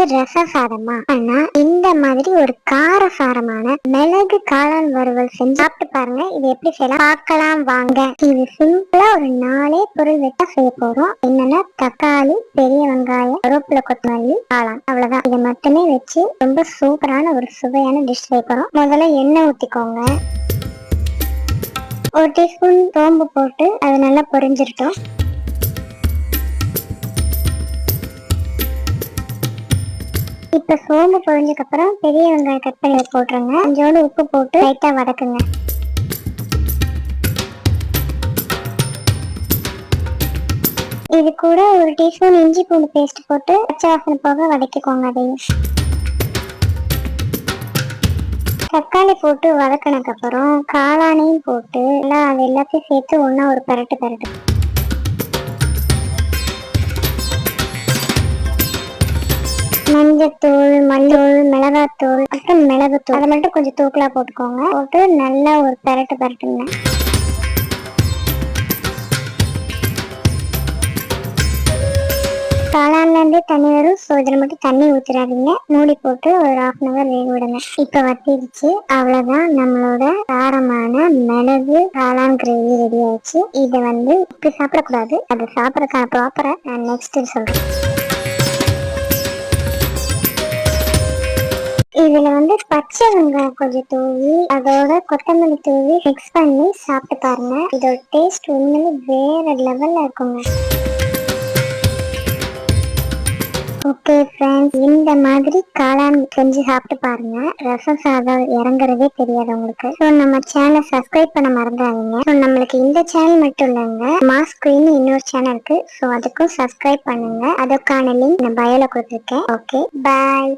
இன்னைக்கு ரச சாதமா ஆனா இந்த மாதிரி ஒரு கார சாரமான மிளகு காளான் வறுவல் செஞ்சு சாப்பிட்டு பாருங்க. இது எப்படி செய்யலாம்? பார்க்கலாம் வாங்க. இது சிம்பிளா ஒரு நாலே பொருள் வெட்டா செய்ய போறோம். என்னன்னா தக்காளி பெரிய வெங்காயம் கருவேப்பிலை கொத்தமல்லி காளான். அவ்வளவுதான். இதை மட்டுமே வச்சு ரொம்ப சூப்பரான ஒரு சுவையான டிஷ் செய்ய போறோம். முதல்ல எண்ணெய் ஊத்திக்கோங்க. ஒரு டீஸ்பூன் சோம்பு போட்டு அது நல்லா பொரிஞ்சிருட்டோம். இப்ப சோம்பு பொழிஞ்சதுக்கு அப்புறம் பெரிய வெங்காயம் கட் பண்ணி போட்டுருங்க. கொஞ்சோண்டு உப்பு போட்டு லைட்டா வதக்குங்க. இது கூட ஒரு டீஸ்பூன் இஞ்சி பூண்டு பேஸ்ட் போட்டு பச்சை வாசனை போக வதக்கிக்கோங்க அதையும். தக்காளி போட்டு வதக்கினதுக்கப்புறம் காளானையும் போட்டு எல்லாம் அது எல்லாத்தையும் சேர்த்து ஒண்ணா ஒரு பரட்டு பரட்டு. மஞ்சத்தூள் மல்லூள் மிளகாத்தூள் அப்புறம் மிளகுத்தூள். அதை மட்டும் கொஞ்சம் தூக்கலா போட்டுக்கோங்க. போட்டு நல்லா ஒரு பரட்டு பரட்டுங்க. காளான்லேருந்து தண்ணி வரும். ஸோ இதில் மட்டும் தண்ணி ஊற்றிடாதீங்க மூடி போட்டு ஒரு ஹாஃப் அன் அவர் வேக விடுங்க. இப்போ வத்திடுச்சு. அவ்வளோதான் நம்மளோட காரமான மிளகு காளான் கிரேவி ரெடி ஆயிடுச்சு. இதை வந்து இப்படி சாப்பிடக்கூடாது. அதை சாப்பிட்றதுக்கான ப்ராப்பரை நான் நெக்ஸ்ட் சொல்கிறேன் இதுல வந்து பச்சை வெங்காயம் கொஞ்சம் தூவி அதோட கொத்தமல்லி தூவி மிக்ஸ் பண்ணி சாப்பிட்டு பாருங்க. இதோட டேஸ்ட் உண்மையிலே வேற லெவல்ல இருக்குங்க. ஓகே ஃப்ரெண்ட்ஸ் இந்த மாதிரி காளான் செஞ்சு சாப்பிட்டு பாருங்க. ரசம் சாதம் இறங்குறதே தெரியாது உங்களுக்கு. ஸோ நம்ம சேனலை சப்ஸ்கிரைப் பண்ண மறந்துடாதீங்க. ஸோ நம்மளுக்கு இந்த சேனல் மட்டும் இல்லைங்க. மாஸ் குயின் இன்னொரு சேனல் இருக்கு. ஸோ அதுக்கும் சப்ஸ்கிரைப் பண்ணுங்க. அதுக்கான லிங்க் நான் பயோல கொடுத்துருக்கேன். Okay bye